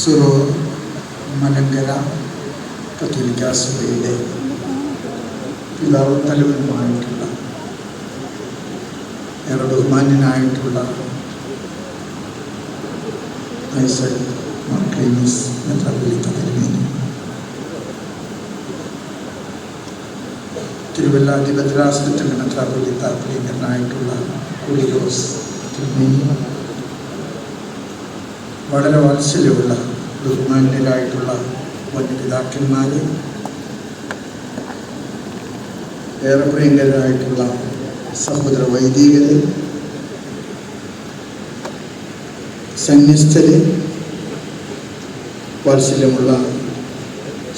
സുറോ മലങ്കര കത്തോലിക്ക സഭയിലെ പിതാവ് തലവനുമായിട്ടുള്ള ഏറെ ബഹുമാന്യനായിട്ടുള്ള ഐസക് മാർക്ലീനിസ് മെത്രാപ്പൊലീത്ത തിരുമേനി. തിരുവല്ല അതിഭദ്രാസനത്തിന്റെ മെത്രാപ്പൊലീത്ത പ്രിയങ്കരനായിട്ടുള്ള കുടിയോസ് തിരുമേനി. വളരെ വാത്സല്യമുള്ള ബഹുമാന്യരായിട്ടുള്ള വന്യപിതാക്കന്മാർ ഏറെ പ്രിയങ്കരായിട്ടുള്ള സഹോദര വൈദികര് സന്യസ്തര് വാത്സല്യമുള്ള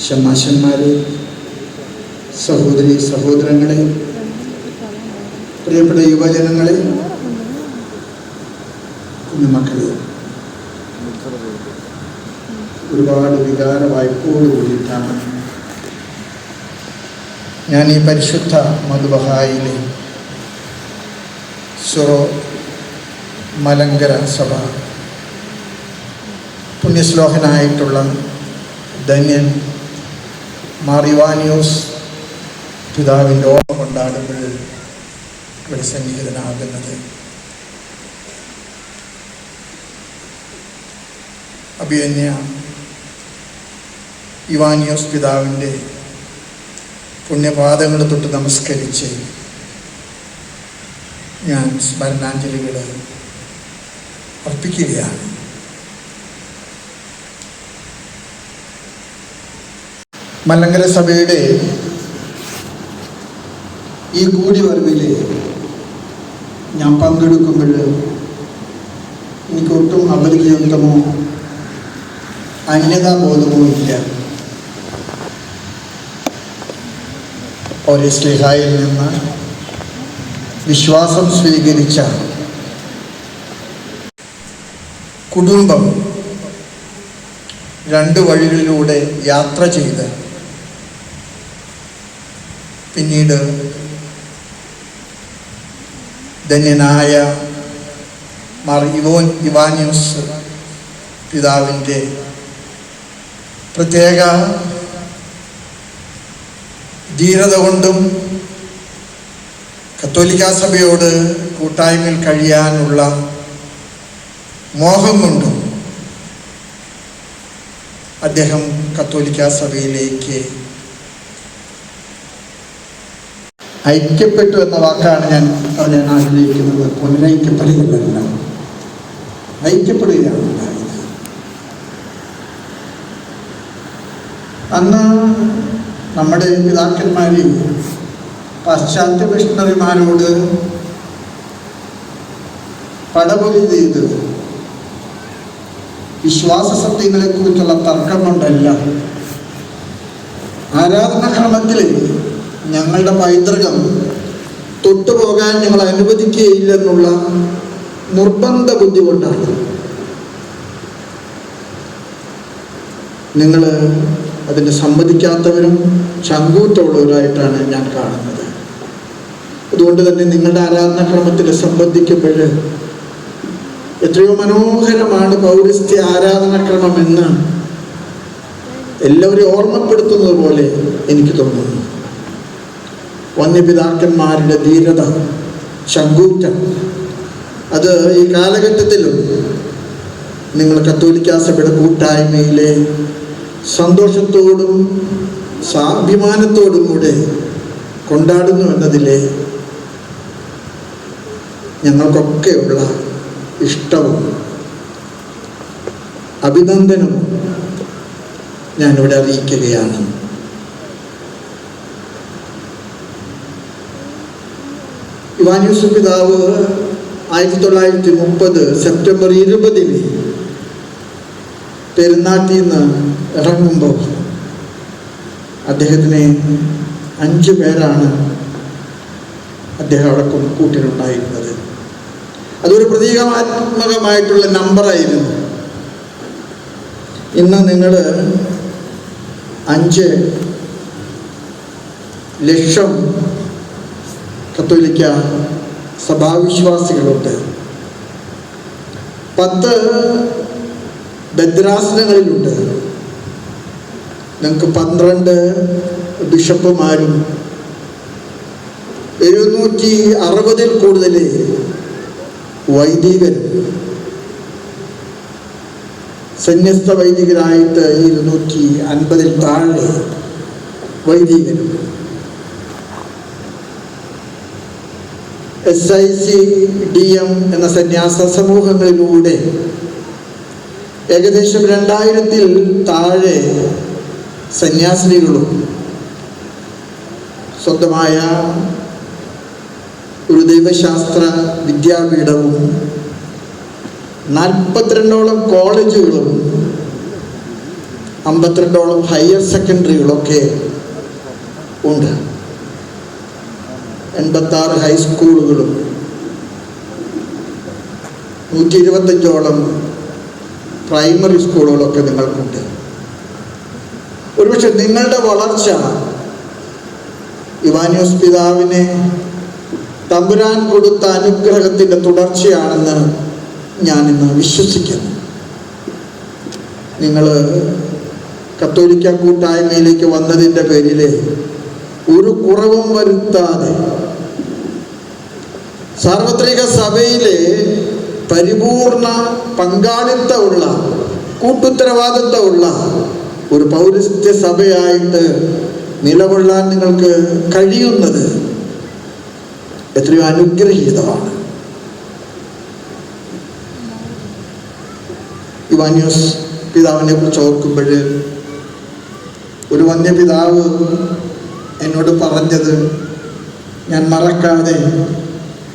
ശമാശന്മാര് സഹോദരി സഹോദരങ്ങളെ പ്രിയപ്പെട്ട യുവജനങ്ങളെ കുഞ്ഞുമക്കളെ. ഒരുപാട് വികാര വായ്പോട് കൂടിയിട്ടാണ്. ഞാൻ ഈ പരിശുദ്ധ മധുബഹായിലെ സുറോ മലങ്കര സഭ പുണ്യശ്ലോകനായിട്ടുള്ള ധന്യൻ മാറിവാനിയോസ് പിതാവിന്റെ ഓർമ്മ കൊണ്ടാടുമ്പോൾ ഇവിടെ സന്നിഹിതനാകുന്നത് അഭിയന്യ ഇവാനിയോസ് പിതാവിന്റെ പുണ്യപാദങ്ങൾ തൊട്ട് നമസ്കരിച്ച് ഞാൻ സ്മരണാഞ്ജലികൾ അർപ്പിക്കുകയാണ്. മലങ്കര സഭയുടെ ഈ കൂടിവരവിൽ ഞാൻ പങ്കെടുക്കുമ്പോൾ എനിക്കൊട്ടും അപരിചിതമോ അന്യതാബോധമോ ഇല്ല. ഒരു സ്ലിഹായിൽ നിന്ന് വിശ്വാസം സ്വീകരിച്ച കുടുംബം രണ്ട് വഴികളിലൂടെ യാത്ര ചെയ്ത് പിന്നീട് ധന്യനായ മാർ ഇവോൻ ഇവാനിയോസ് പിതാവിന്റെ പ്രത്യേക ധീരത കൊണ്ടും കത്തോലിക്കാ സഭയോട് കൂട്ടായ്മയിൽ കഴിയാനുള്ള മോഹം കൊണ്ടും അദ്ദേഹം കത്തോലിക്കാ സഭയിലേക്ക് ഐക്യപ്പെട്ടു എന്ന വാക്കാണ് ഞാൻ പറയാൻ ആഗ്രഹിക്കുന്നത്. പുനരൈക്യപ്പെടുകയല്ല ഐക്യപ്പെടുകയാണ് അന്ന് നമ്മുടെ പിതാക്കന്മാർ പാശ്ചാത്യ മിഷണറിമാരോട് പടപൊലി ചെയ്ത് വിശ്വാസ സത്യങ്ങളെ കുറിച്ചുള്ള തർക്കം കൊണ്ടല്ല. ആരാധനാക്രമത്തിൽ ഞങ്ങളുടെ പൈതൃകം തൊട്ടുപോകാൻ ഞങ്ങൾ അനുവദിക്കുകയില്ലെന്നുള്ള നിർബന്ധ ബുദ്ധി കൊണ്ടാണ്. നിങ്ങൾ അതിന് സമ്മതിക്കാത്തവരും ചങ്കൂറ്റമുള്ളവരായിട്ടാണ് ഞാൻ കാണുന്നത്. അതുകൊണ്ട് തന്നെ നിങ്ങളുടെ ആരാധനാക്രമത്തിൽ സംബന്ധിക്കുമ്പോൾ എത്രയോ മനോഹരമാണ് പൗരസ്ത്യ ആരാധനാക്രമം എന്ന് എല്ലാവരെയും ഓർമ്മപ്പെടുത്തുന്നത് പോലെ എനിക്ക് തോന്നുന്നു. വന്യപിതാക്കന്മാരുടെ ധീരത ചങ്കൂറ്റം അത് ഈ കാലഘട്ടത്തിലും നിങ്ങൾ കത്തോലിക്കാസഭയുടെ കൂട്ടായ്മയിലെ സന്തോഷത്തോടും സ്വാഭിമാനത്തോടും കൂടെ കൊണ്ടാടുന്നു എന്നതിലെ ഞങ്ങൾക്കൊക്കെയുള്ള ഇഷ്ടവും അഭിനന്ദനവും ഞാനിവിടെ അറിയിക്കുകയാണ്. ഇവാന്യൂസ് പിതാവ് ആയിരത്തി തൊള്ളായിരത്തി മുപ്പത് സെപ്റ്റംബർ ഇരുപതിന് പെരുന്നാട്ടിൽ നിന്ന് ഇറങ്ങുമ്പോൾ അദ്ദേഹത്തിന് അഞ്ച് പേരാണ് അദ്ദേഹം അവിടെ കൂട്ടിലുണ്ടായിരുന്നത്. അതൊരു പ്രതീകാത്മകമായിട്ടുള്ള നമ്പറായിരുന്നു. ഇന്ന് നിങ്ങൾ അഞ്ച് ലക്ഷം കത്തോലിക്ക സഭാവിശ്വാസികളുണ്ട്. പത്ത് ഭദ്രാസനങ്ങളിലുണ്ട് നിങ്ങൾക്ക് പന്ത്രണ്ട് ബിഷപ്പുമാരും എഴുന്നൂറ്റി അറുപതിൽ കൂടുതൽ വൈദികരും സന്യസ്ത വൈദികരായിട്ട് ഇരുന്നൂറ്റി അൻപതിൽ താഴെ വൈദികരും S I C D M എന്ന സന്യാസ സമൂഹങ്ങളിലൂടെ ഏകദേശം രണ്ടായിരത്തിൽ താഴെ സന്യാസിനികളും സ്വന്തമായ ഒരു ദൈവശാസ്ത്ര വിദ്യാപീഠവും നാൽപ്പത്തിരണ്ടോളം കോളേജുകളും അമ്പത്തിരണ്ടോളം ഹയർ സെക്കൻഡറികളൊക്കെ ഉണ്ട്. എൺപത്താറ് ഹൈസ്കൂളുകളും നൂറ്റി ഇരുപത്തഞ്ചോളം പ്രൈമറി സ്കൂളുകളൊക്കെ നിങ്ങൾക്കുണ്ട്. ഒരുപക്ഷെ നിങ്ങളുടെ വളർച്ച ഇവാനിയോസ് പിതാവിനെ തമ്പുരാൻ കൊടുത്ത അനുഗ്രഹത്തിന്റെ തുടർച്ചയാണെന്ന് ഞാൻ ഇന്ന് വിശ്വസിക്കുന്നു. നിങ്ങൾ കത്തോലിക്ക കൂട്ടായ്മയിലേക്ക് വന്നതിന്റെ പേരിൽ ഒരു കുറവും വരുത്താതെ സാർവത്രിക സഭയിലെ പരിപൂർണ പങ്കാളിത്തമുള്ള കൂട്ടുത്തരവാദിത്തമുള്ള ഒരു പൗരസ്ത്യ സഭയായിട്ട് നിലകൊള്ളാൻ നിങ്ങൾക്ക് കഴിയുന്നത് എത്രയോ അനുഗ്രഹീതമാണ്. ഇവാന്യൂസ് പിതാവിനെ കുറിച്ച് ഓർക്കുമ്പോൾ ഒരു വന്യപിതാവ് എന്നോട് പറഞ്ഞത് ഞാൻ മറക്കാതെ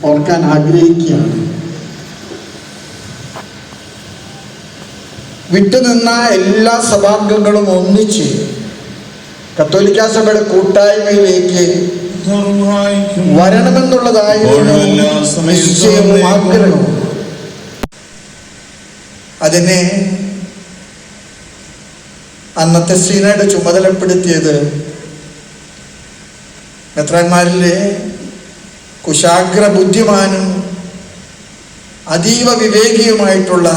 ഓർക്കാൻ ആഗ്രഹിക്കുകയാണ്. വിട്ടുനിന്ന എല്ലാ സഭാംഗങ്ങളും ഒന്നിച്ച് കത്തോലിക്ക സഭയുടെ കൂട്ടായ്മയിലേക്ക് വരണമെന്നുള്ളതായിരുന്നു നിശ്ചയവും ആഗ്രഹവും അതിനെ അന്നത്തെ സീനയുടെ ചുമതലപ്പെടുത്തിയത് മെത്രാന്മാരിലെ കുശാഗ്ര ബുദ്ധിമാനും അതീവ വിവേകിയുമായിട്ടുള്ള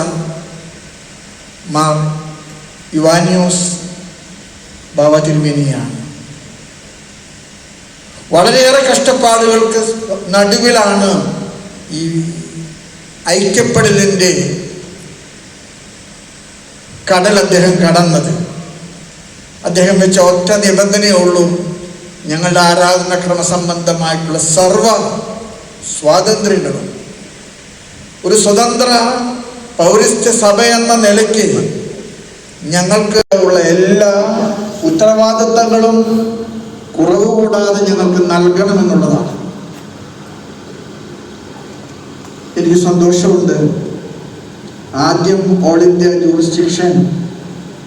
മാർ യുവാനിയോസ് ബാബ തിരുമേനിയാണ് വളരെയേറെ കഷ്ടപ്പാടുകൾക്ക് നടുവിലാണ് ഈ ഐക്യപ്പെടലിന്റെ കടൽ അദ്ദേഹം കടന്നത്. അദ്ദേഹം വെച്ച ഒറ്റ നിബന്ധനയേ ഉള്ളൂ ഞങ്ങളുടെ ആരാധനാക്രമ സംബന്ധമായിട്ടുള്ള സർവ സ്വാതന്ത്ര്യങ്ങളും. ഒരു സ്വതന്ത്ര പൗരസ്ത്യ സഭ എന്ന നിലയ്ക്ക് ഞങ്ങൾക്ക് ഉള്ള എല്ലാ ഉത്തരവാദിത്തങ്ങളും കുറവ് കൂടാതെ ഞങ്ങൾക്ക് നൽകണമെന്നുള്ളതാണ്. എനിക്ക് സന്തോഷമുണ്ട്. ആദ്യം ഓൾ ഇന്ത്യ ജൂറിസ്ഡിക്ഷൻ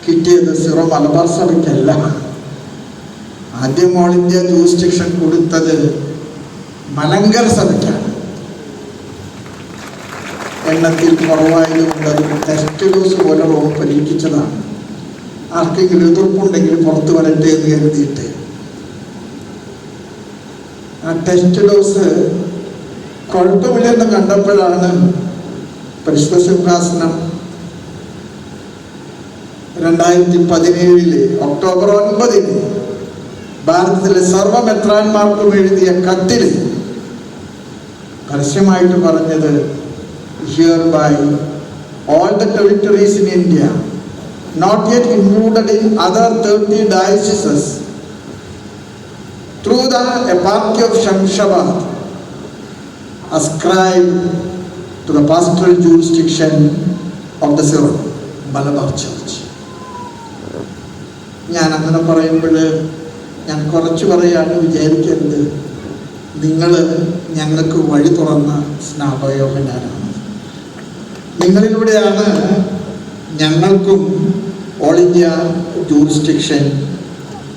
കിട്ടിയത് സിറോ മലബാർ സഭയ്ക്കല്ല. ആദ്യം ഓൾ ഇന്ത്യ ജൂറിസ്ഡിക്ഷൻ കൊടുത്തത് മലങ്കര സഭയ്ക്കാണ്. എണ്ണത്തിൽ കുറവായതുകൊണ്ട് അത് ടെസ്റ്റ് ഡോസ് പോലെ റോം പരീക്ഷിച്ചതാണ്. ആർക്കെങ്കിലും എതിർപ്പുണ്ടെങ്കിൽ പുറത്ത് വരട്ടെ എന്ന് കരുതിയിട്ട്. ആ ടെസ്റ്റ് ഡോസ് കുഴപ്പമില്ലെന്ന് കണ്ടപ്പോഴാണ് പരിശുദ്ധ സിംഹാസനം രണ്ടായിരത്തി പതിനേഴിൽ ഒക്ടോബർ ഒൻപതിന് ഭാരതത്തിലെ സർവ മെത്രാന്മാർക്കും എഴുതിയ കത്തിൽ പരസ്യമായിട്ട് പറഞ്ഞത് hereby all the territories in India not yet included in other thirty dioceses through the eparchy of Shamshabad ascribed to the pastoral jurisdiction of the Sir Malabar Church. ഞാൻ അങ്ങനെ പറയുമ്പോൾ ഞാൻ കുറച്ച് പറയാണ് വിചാരിക്കരുത്. നിങ്ങൾ ഞങ്ങൾക്ക് വഴി തുറന്ന സ്നാപയോഹനാണ് നിങ്ങളിലൂടെയാണ് ഞങ്ങൾക്കും ഓൾ ഇന്ത്യ ജൂറിസ്ഡിക്ഷൻ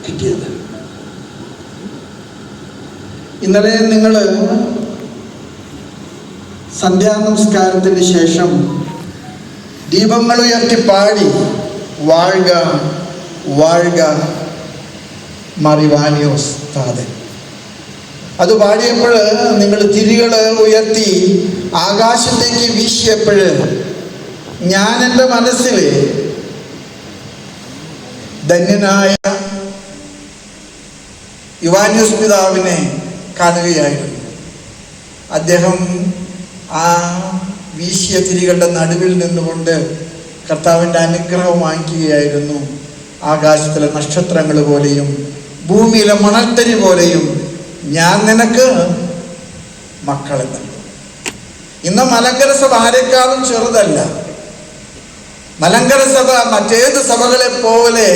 കിട്ടിയത്. ഇന്നലെ നിങ്ങൾ സന്ധ്യാനമസ്കാരത്തിന് ശേഷം ദീപങ്ങൾ ഉയർത്തി പാടി വാഴുക വാഴുക മറിവാനിയോസ് താതൻ അത് പാടിയപ്പോൾ നിങ്ങൾ തിരികൾ ഉയർത്തി ആകാശത്തേക്ക് വീശിയപ്പോൾ ഞാൻ എന്റെ മനസ്സിൽ ധന്യനായ യുവാന്യൂസ് പിതാവിനെ കാണുകയായിരുന്നു. അദ്ദേഹം ആ വീശിയ തിരികളുടെ നടുവിൽ നിന്നുകൊണ്ട് കർത്താവിന്റെ അനുഗ്രഹം വാങ്ങിക്കുകയായിരുന്നു. ആകാശത്തിലെ നക്ഷത്രങ്ങൾ പോലെയും ഭൂമിയിലെ മണൽത്തരി പോലെയും ഞാൻ നിനക്ക് മക്കളെ നൽകും ഇന്ന് മലങ്കര സഭ ആരെക്കാളും ചെറുതല്ല. മലങ്കര സഭ മറ്റേത് സഭകളെ പോലെ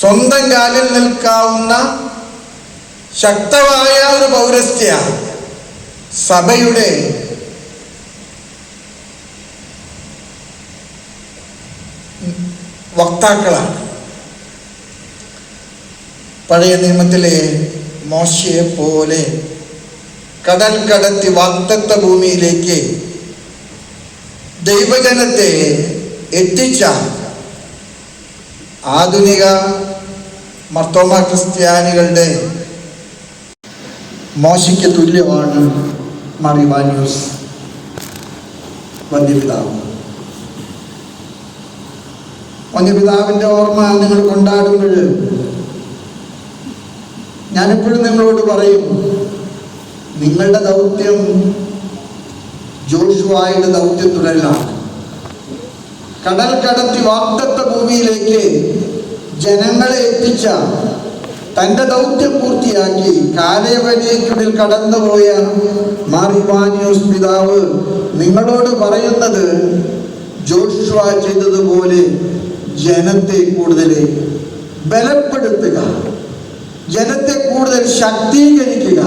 സ്വന്തം കാലിൽ നിൽക്കാവുന്ന ശക്തമായ ഒരു പൗരസ്ത്യ സഭയുടെ വക്താക്കളാണ്. പഴയ നിയമത്തിലെ മോശയെ പോലെ കടൽ കടത്തി വാഗ്ദത്ത ഭൂമിയിലേക്ക് ദൈവജനത്തെ എത്തിച്ച ആധുനിക മർത്തോമ ക്രിസ്ത്യാനികളുടെ മോശയ്ക്ക് തുല്യമാണ് മറിവാന്യൂസ് വന്യപിതാവ്. വന്യപിതാവിന്റെ ഓർമ്മ നിങ്ങൾ കൊണ്ടാടുമ്പോൾ ഞാനെപ്പോഴും നിങ്ങളോട് പറയും നിങ്ങളുടെ ദൗത്യം ജോഷുവായുടെ ദൗത്യം തുടരലാണ് കടൽ കടത്തി വാഗ്ദത്ത ഭൂമിയിലേക്ക് ജനങ്ങളെ എത്തിച്ച തന്റെ ദൗത്യം പൂർത്തിയാക്കി കാലയവനേക്കുള്ളിൽ കടന്നുപോയ മാറിവാനിയോസ് പിതാവ് നിങ്ങളോട് പറയുന്നത് ജോഷുവ ചെയ്തതുപോലെ ജനത്തെ കൂടുതൽ ബലപ്പെടുത്തുക. ജനത്തെ കൂടുതൽ ശക്തീകരിക്കുക.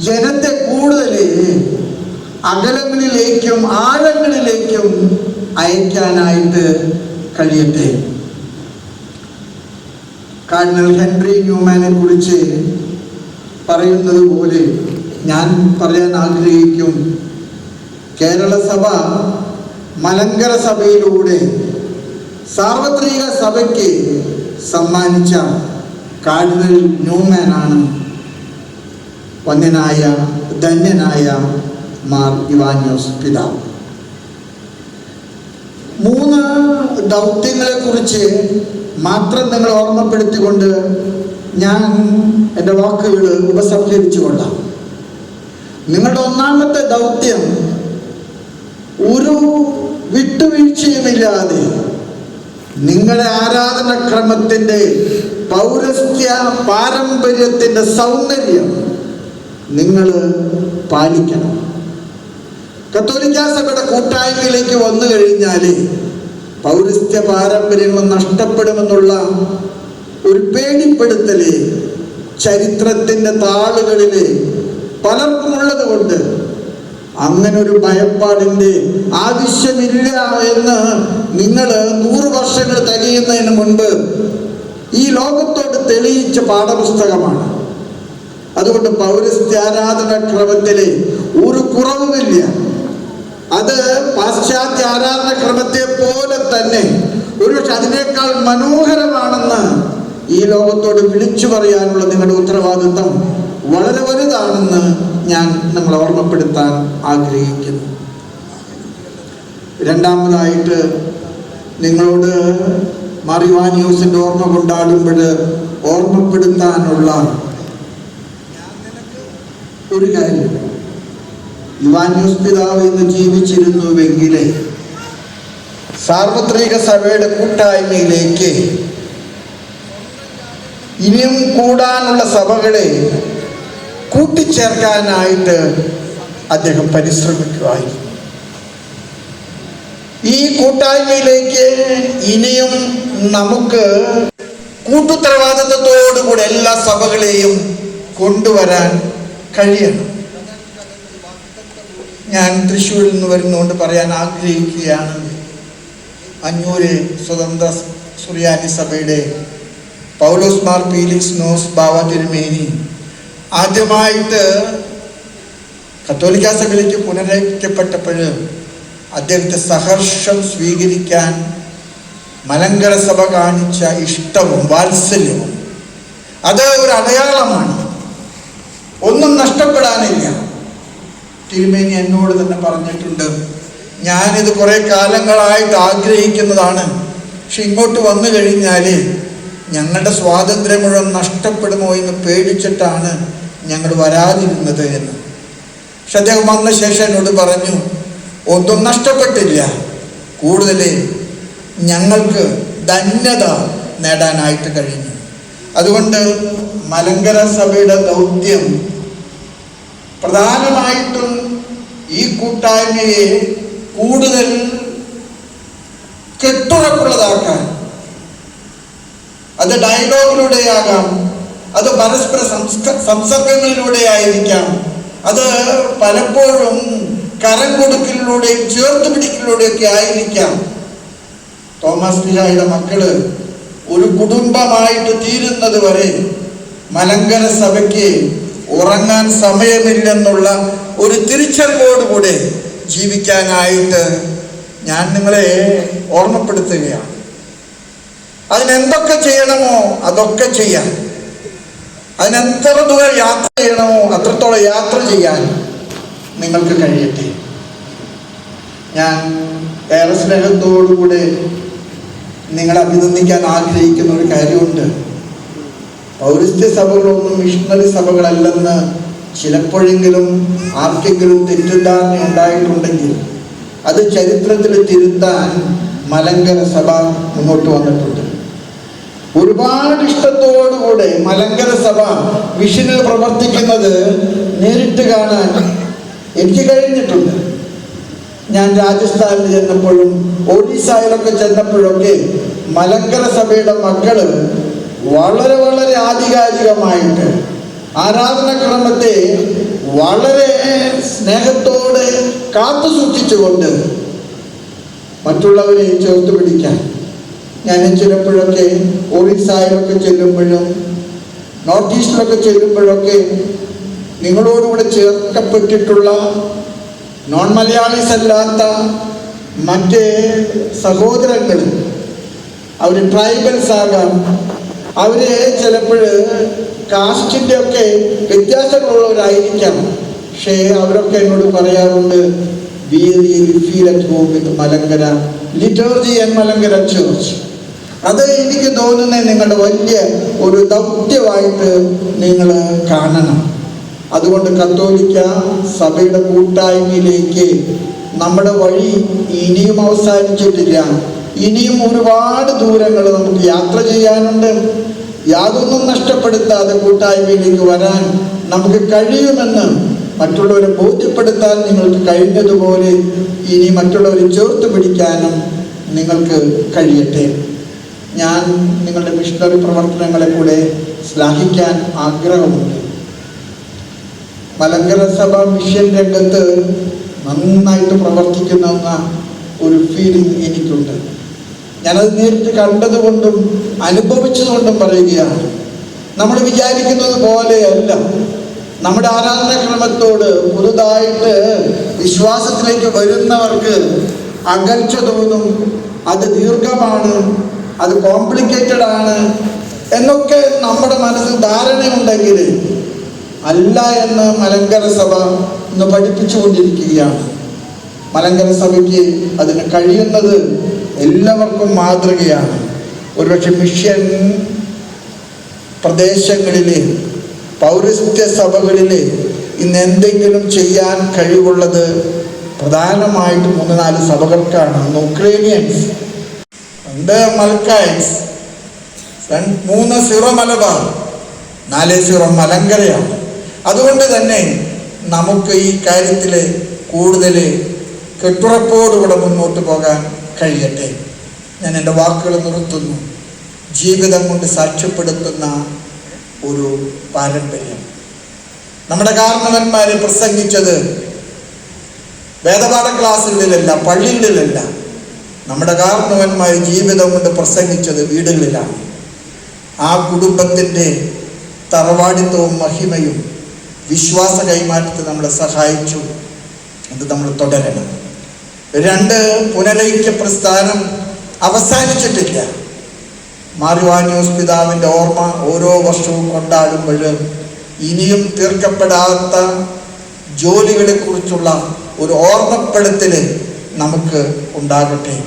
ജനത്തെ കൂടുതൽ അകലങ്ങളിലേക്കും ആഴങ്ങളിലേക്കും അയക്കാനായിട്ട് കഴിയട്ടെ. കാർഡിനൽ ഹെൻറി ന്യൂമാനെ കുറിച്ച് പറയുന്നത് പോലെ ഞാൻ പറയാൻ ആഗ്രഹിക്കും. കേരള സഭ മലങ്കര സഭയിലൂടെ സാർവത്രിക സഭയ്ക്ക് സമ്മാനിച്ച കാർഡിനൽ ന്യൂമാനാണ് വന്യനായ ധന്യനായ മാർ ഇവാന്യോസ് പിതാവ്. മൂന്ന് ദൗത്യങ്ങളെ കുറിച്ച് മാത്രം നിങ്ങൾ ഓർമ്മപ്പെടുത്തിക്കൊണ്ട് ഞാൻ എന്റെ വാക്കുകൾ ഉപസംഹരിച്ചു കൊള്ളാം നിങ്ങളുടെ ഒന്നാമത്തെ ദൗത്യം ഒരു വിട്ടുവീഴ്ചയുമില്ലാതെ നിങ്ങളുടെ ആരാധനക്രമത്തിന്റെ പൗരസ്ത്യ പാരമ്പര്യത്തിന്റെ സൗന്ദര്യം നിങ്ങൾ പാലിക്കണം. കത്തോലിക്ക സഭയുടെ കൂട്ടായ്മയിലേക്ക് വന്നു കഴിഞ്ഞാൽ പൗരസ്ത്യ പാരമ്പര്യങ്ങൾ നഷ്ടപ്പെടുമെന്നുള്ള ഒരു പേടിപ്പെടുത്തൽ ചരിത്രത്തിന്റെ താളുകളിൽ പലർക്കുമുള്ളത് കൊണ്ട് അങ്ങനെ ഒരു ഭയപ്പാടിന്റെ ആവശ്യമില്ല എന്ന് നിങ്ങൾ നൂറ് വർഷങ്ങൾ തികയുന്നതിന് മുൻപ് ഈ ലോകത്തോട് തെളിയിച്ച പാഠപുസ്തകമാണ്. അതുകൊണ്ട് പൗരസ്ത്യാരാധന ക്രമത്തിൽ ഒരു കുറവുമില്ല. അത് പാശ്ചാത്യ ആരാധന ക്രമത്തെ പോലെ തന്നെ ഒരുപക്ഷെ അതിനേക്കാൾ മനോഹരമാണെന്ന് ഈ ലോകത്തോട് വിളിച്ചു പറയാനുള്ള നിങ്ങളുടെ ഉത്തരവാദിത്വം വളരെ വലുതാണെന്ന് ഞാൻ നിങ്ങളെ ഓർമ്മപ്പെടുത്താൻ ആഗ്രഹിക്കുന്നു. രണ്ടാമതായിട്ട് നിങ്ങളോട് മറിവാൻ ന്യൂസിന്റെ ഓർമ്മ കൊണ്ടാടുമ്പോൾ ഓർമ്മപ്പെടുത്താനുള്ള ഒരു കാര്യം. യുവാന്യൂസ് പിതാവ് ഇന്ന് ജീവിച്ചിരുന്നുവെങ്കിൽ സാർവത്രിക സഭയുടെ കൂട്ടായ്മയിലേക്ക് ഇനിയും കൂടാനുള്ള സഭകളെ കൂട്ടിച്ചേർക്കാനായിട്ട് അദ്ദേഹം പരിശ്രമിക്കുമായിരുന്നു ഈ കൂട്ടായ്മയിലേക്ക് ഇനിയും നമുക്ക് കൂട്ടുത്തരവാദിത്വത്തോടുകൂടി എല്ലാ സഭകളെയും കൊണ്ടുവരാൻ കഴിയണം. ഞാൻ തൃശ്ശൂരിൽ നിന്ന് വരുന്നുകൊണ്ട് പറയാൻ ആഗ്രഹിക്കുകയാണ്. അഞ്ഞൂര് സ്വതന്ത്ര സുറിയാനി സഭയുടെ പൗലോസ് മാർ പീലിക്സ് നോസ് ബാബ തിരുമേനി ആദ്യമായിട്ട് കത്തോലിക്ക സഭയിലേക്ക് പുനരയിക്കപ്പെട്ടപ്പോൾ അദ്ദേഹത്തെ സഹർഷം സ്വീകരിക്കാൻ മലങ്കര സഭ കാണിച്ച ഇഷ്ടവും വാത്സല്യവും. അത് ഒരു അടയാളമാണ്. ഒന്നും നഷ്ടപ്പെടാനില്ല. തിരുമേനി എന്നോട് തന്നെ പറഞ്ഞിട്ടുണ്ട് ഞാനിത് കുറെ കാലങ്ങളായിട്ട് ആഗ്രഹിക്കുന്നതാണ്. പക്ഷെ ഇങ്ങോട്ട് വന്നു കഴിഞ്ഞാൽ ഞങ്ങളുടെ സ്വാതന്ത്ര്യം മുഴുവൻ നഷ്ടപ്പെടുമോ എന്ന് പേടിച്ചിട്ടാണ് ഞങ്ങൾ വരാതിരുന്നത് എന്ന്. പക്ഷെ അദ്ദേഹം വന്ന ശേഷം എന്നോട് പറഞ്ഞു ഒന്നും നഷ്ടപ്പെട്ടില്ല. കൂടുതൽ ഞങ്ങൾക്ക് ധന്യത നേടാനായിട്ട് കഴിഞ്ഞു. അതുകൊണ്ട് മലങ്കര സഭയുടെ ദൗത്യം പ്രധാനമായിട്ടും ഈ കൂട്ടായ്മയെ കൂടുതൽ കെട്ടുറപ്പുള്ളതാക്കാൻ അത് ഡയലോഗിലൂടെയാകാം അത് പരസ്പര സംസർഗങ്ങളിലൂടെ ആയിരിക്കാം അത് പലപ്പോഴും കരം കൊടുക്കലിലൂടെയും ചേർത്ത് പിടിക്കലിലൂടെയൊക്കെ ആയിരിക്കാം. തോമസ് ലിഹായുടെ മക്കൾ ഒരു കുടുംബമായിട്ട് തീരുന്നത് വരെ മലങ്കര സഭയ്ക്ക് ഉറങ്ങാൻ സമയമില്ലെന്നുള്ള ഒരു തിരിച്ചറിവോടുകൂടെ ജീവിക്കാനായിട്ട് ഞാൻ നിങ്ങളെ ഓർമ്മപ്പെടുത്തുകയാണ്. അതിനെന്തൊക്കെ ചെയ്യണമോ അതൊക്കെ ചെയ്യാൻ. അതിനെത്ര ദൂരം യാത്ര ചെയ്യണമോ അത്രത്തോളം യാത്ര ചെയ്യാൻ നിങ്ങൾക്ക് കഴിയട്ടെ. ഞാൻ ഏറെ സ്നേഹത്തോടുകൂടെ നിങ്ങളെ അഭിനന്ദിക്കാൻ ആഗ്രഹിക്കുന്ന ഒരു കാര്യമുണ്ട്. പൗരസ്ത്യ സഭകളൊന്നും മിഷണറി സഭകളല്ലെന്ന് ചിലപ്പോഴെങ്കിലും ആർക്കെങ്കിലും തെറ്റിദ്ധാരണ ഉണ്ടായിട്ടുണ്ടെങ്കിൽ അത് ചരിത്രത്തിൽ തിരുത്താൻ മലങ്കര സഭ മുന്നോട്ട് വന്നിട്ടുണ്ട്. ഒരുപാട് ഇഷ്ടത്തോടുകൂടെ മലങ്കര സഭ മിഷനിൽ പ്രവർത്തിക്കുന്നത് നേരിട്ട് കാണാൻ എനിക്ക് കഴിഞ്ഞിട്ടുണ്ട്. ഞാൻ രാജസ്ഥാനിൽ ചെന്നപ്പോഴും ഒഡീസയിലൊക്കെ ചെന്നപ്പോഴൊക്കെ മലങ്കര സഭയുടെ മക്കൾ വളരെ വളരെ ആധികാരികമായിട്ട് ആരാധനാക്രമത്തെ വളരെ സ്നേഹത്തോടെ കാത്തു സൂക്ഷിച്ചുകൊണ്ട് മറ്റുള്ളവരെ ചേർത്ത് പിടിക്കാൻ. ഞാൻ ചിലപ്പോഴൊക്കെ ഒറീസായിലൊക്കെ ചെല്ലുമ്പോഴും നോർത്ത് ഈസ്റ്റിലൊക്കെ ചെല്ലുമ്പോഴൊക്കെ നിങ്ങളോടുകൂടെ ചേർക്കപ്പെട്ടിട്ടുള്ള നോൺ മലയാളീസ് അല്ലാത്ത മറ്റ് സഹോദരങ്ങൾ അവർ ട്രൈബൽസ് ആകാം അവർ ചിലപ്പോൾ കാസ്റ്റിന്റെ ഒക്കെ വ്യത്യാസങ്ങളുള്ളവരായിരിക്കാം. പക്ഷേ അവരൊക്കെ എന്നോട് പറയാറുണ്ട് Malankara liturgy and Malankara church അത് എനിക്ക് തോന്നുന്നത് നിങ്ങളുടെ വലിയ ഒരു ദൗത്യമായിട്ട് നിങ്ങൾ കാണണം. അതുകൊണ്ട് കത്തോലിക്ക സഭയുടെ കൂട്ടായ്മയിലേക്ക് നമ്മുടെ വഴി ഇനിയും അവസാനിച്ചിട്ടില്ല. ഇനിയും ഒരുപാട് ദൂരങ്ങൾ നമുക്ക് യാത്ര ചെയ്യാനുണ്ട്. യാതൊന്നും നഷ്ടപ്പെടുത്താതെ കൂട്ടായ്മയിലേക്ക് വരാൻ നമുക്ക് കഴിയുമെന്ന് മറ്റുള്ളവരെ ബോധ്യപ്പെടുത്താൻ നിങ്ങൾക്ക് കഴിഞ്ഞതുപോലെ ഇനി മറ്റുള്ളവരെ ചേർത്ത് പിടിക്കാനും നിങ്ങൾക്ക് കഴിയട്ടെ. ഞാൻ നിങ്ങളുടെ മിഷണറി പ്രവർത്തനങ്ങളെ കൂടെ ശ്ലാഘിക്കാൻ ആഗ്രഹമുണ്ട്. മലങ്കര സഭ മിഷൻ രംഗത്ത് നന്നായിട്ട് പ്രവർത്തിക്കുന്ന ഒരു ഫീലിംഗ് എനിക്കുണ്ട്. ഞാനത് നേരിട്ട് കണ്ടതുകൊണ്ടും അനുഭവിച്ചതുകൊണ്ടും പറയുകയാണ്. നമ്മൾ വിചാരിക്കുന്നത് പോലെയല്ല. നമ്മുടെ ആരാധനാക്രമത്തോട് പുതുതായിട്ട് വിശ്വാസത്തിലേക്ക് വരുന്നവർക്ക് അകൽച്ച തോന്നും. അത് ദീർഘമാണ് അത് കോംപ്ലിക്കേറ്റഡ് ആണ് എന്നൊക്കെ നമ്മുടെ മനസ്സിൽ ധാരണയുണ്ടെങ്കിൽ അല്ല എന്ന് മലങ്കര സഭ ഇന്ന് പഠിപ്പിച്ചുകൊണ്ടിരിക്കുകയാണ്. മലങ്കര സഭയ്ക്ക് അതിന് കഴിയുന്നത് എല്ലാവർക്കും മാതൃകയാണ്. ഒരുപക്ഷെ മിഷൻ പ്രദേശങ്ങളിലെ പൗരസ്ത്യ സഭകളിലെ ഇന്ന് എന്തെങ്കിലും ചെയ്യാൻ കഴിവുള്ളത് പ്രധാനമായിട്ടും മൂന്ന് നാല് സഭകൾക്കാണ്. ഒന്ന് ഉക്രേനിയൻസ് രണ്ട് മൽക്കായൻസ് മൂന്ന് സീറോ മലബാർ നാല് സീറോ മലങ്കരയാണ്. അതുകൊണ്ട് തന്നെ നമുക്ക് ഈ കാര്യത്തിൽ കൂടുതൽ കെട്ടുറപ്പോടുകൂടെ മുന്നോട്ട് പോകാൻ കഴിയട്ടെ. ഞാൻ എന്റെ വാക്കുകൾ നിർത്തുന്നു. ജീവിതം കൊണ്ട് സാക്ഷ്യപ്പെടുത്തുന്ന ഒരു പാരമ്പര്യം. നമ്മുടെ കാരണവന്മാർ പ്രസംഗിച്ചത് വേദപാഠ ക്ലാസ്സുകളിലല്ല പള്ളികളിലല്ല. നമ്മുടെ കാരണവന്മാർ ജീവിതം കൊണ്ട് പ്രസംഗിച്ചത് വീടുകളിലാണ്. ആ കുടുംബത്തിന്റെ തറവാടിത്വവും മഹിമയും വിശ്വാസ കൈമാറ്റത്തെ നമ്മളെ സഹായിച്ചു. അത് നമ്മൾ തുടരണം. രണ്ട് പുനരൈക്യ പ്രസ്ഥാനം അവസാനിച്ചിട്ടില്ല. മാറിവാന്യൂസ് പിതാവിന്റെ ഓർമ്മ ഓരോ വർഷവും കൊണ്ടാടുമ്പോൾ ഇനിയും തീർക്കപ്പെടാത്ത ജോലികളെ കുറിച്ചുള്ള ഒരു ഓർമ്മപ്പെടുത്തൽ നമുക്ക് ഉണ്ടാകട്ടെ.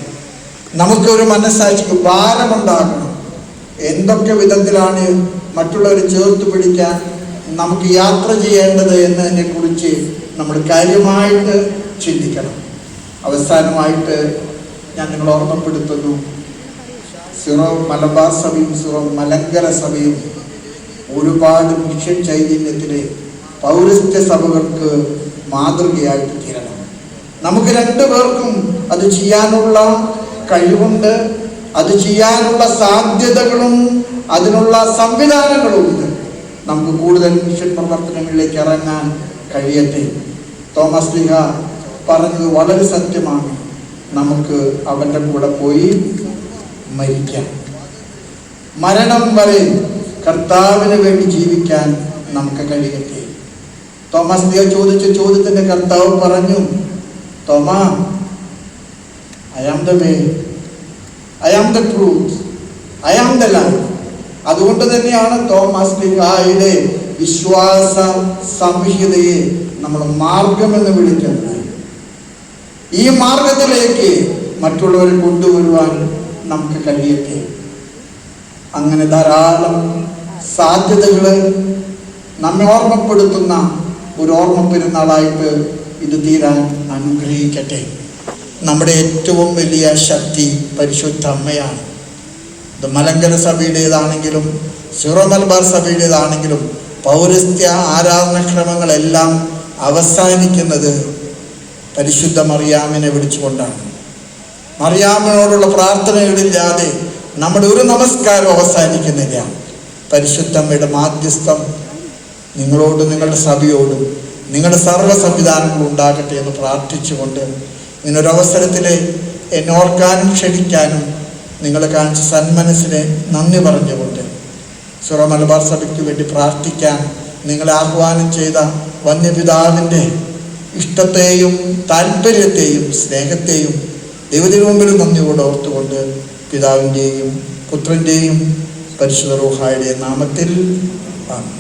നമുക്കൊരു മനസ്സാക്ഷിക്ക് ഭാരമുണ്ടാകണം. എന്തൊക്കെ വിധത്തിലാണ് മറ്റുള്ളവരെ ചേർത്ത് പിടിക്കാൻ നമുക്ക് യാത്ര ചെയ്യേണ്ടത് എന്നതിനെ കുറിച്ച് നമ്മൾ കാര്യമായിട്ട് ചിന്തിക്കണം. അവസാനമായിട്ട് ഞാൻ നിങ്ങൾ ഓർമ്മപ്പെടുത്തുന്നു. സിറോ മലബാർ സഭയും സിറോ മലങ്കര സഭയും ഒരുപാട് മിഷൻ ചൈതന്യത്തിലെ പൗരസ്ത്യ സഭകൾക്ക് മാതൃകയായിട്ട് തീരണം. നമുക്ക് രണ്ടു പേർക്കും അത് ചെയ്യാനുള്ള കഴിവുണ്ട് അത് ചെയ്യാനുള്ള സാധ്യതകളും അതിനുള്ള സംവിധാനങ്ങളും ഉണ്ട് നമുക്ക് കൂടുതൽ മിഷൻ പ്രവർത്തനങ്ങളിലേക്ക് ഇറങ്ങാൻ കഴിയട്ടെ. തോമസ് ലിഹ പറഞ്ഞത് വളരെ സത്യമാണ്. നമുക്ക് അവന്റെ കൂടെ പോയി മരിക്കാം. മരണം വരെ കർത്താവിന് വേണ്ടി ജീവിക്കാൻ നമുക്ക് കഴിയട്ടെ. തോമസ് ലിയ ചോദിച്ച ചോദ്യത്തിന്റെ കർത്താവ് പറഞ്ഞു Thoma I am the way I am the truth I am the life അതുകൊണ്ട് തന്നെയാണ് തോമസ് ലിഹായുടെ വിശ്വാസ സംഹിതയെ നമ്മൾ മാർഗമെന്ന് വിളിക്കുന്നത്. ഈ മാർഗത്തിലേക്ക് മറ്റുള്ളവരെ കൊണ്ടുവരുവാൻ നമുക്ക് കഴിയട്ടെ. അങ്ങനെ ധാരാളം സാധ്യതകൾ നമ്മെ ഓർമ്മപ്പെടുത്തുന്ന ഒരു ഓർമ്മ പെരുന്നാളായിട്ട് ഇത് തീരാൻ അനുഗ്രഹിക്കട്ടെ. നമ്മുടെ ഏറ്റവും വലിയ ശക്തി പരിശുദ്ധ അമ്മയാണ്. മലങ്കര സഭയുടേതാണെങ്കിലും സിറോ മലബാർ സഭയുടേതാണെങ്കിലും പൗരസ്ത്യ ആരാധനക്രമങ്ങളെല്ലാം അവസാനിക്കുന്നത് പരിശുദ്ധ മറിയാമിനെ വിളിച്ചുകൊണ്ടാണ്. മറിയാമിനോടുള്ള പ്രാർത്ഥനകളില്ലാതെ നമ്മുടെ ഒരു നമസ്കാരം അവസാനിക്കുന്നില്ല. പരിശുദ്ധമ്മയുടെ മാധ്യസ്ഥം നിങ്ങളോടും നിങ്ങളുടെ സഭയോടും നിങ്ങളുടെ സർവ സംവിധാനങ്ങളും ഉണ്ടാകട്ടെ എന്ന് പ്രാർത്ഥിച്ചുകൊണ്ട് ഇങ്ങനൊരവസരത്തിൽ എന്നോർക്കാനും ക്ഷണിക്കാനും നിങ്ങൾ കാണിച്ച സന്മനസ്സിനെ നന്ദി പറഞ്ഞുകൊണ്ട് സുറ മലബാർ സഭയ്ക്ക് വേണ്ടി പ്രാർത്ഥിക്കാൻ നിങ്ങളെ ആഹ്വാനം ചെയ്ത വന്യപിതാവിന്റെ ഇഷ്ടത്തെയും താല്പര്യത്തെയും സ്നേഹത്തെയും ദൈവത്തിന് മുമ്പിൽ നന്ദിയോട് ഓർത്തുകൊണ്ട് പിതാവിന്റെയും പുത്രന്റെയും പരിശുദ്ധ റോഹായുടെ നാമത്തിൽ ആണ്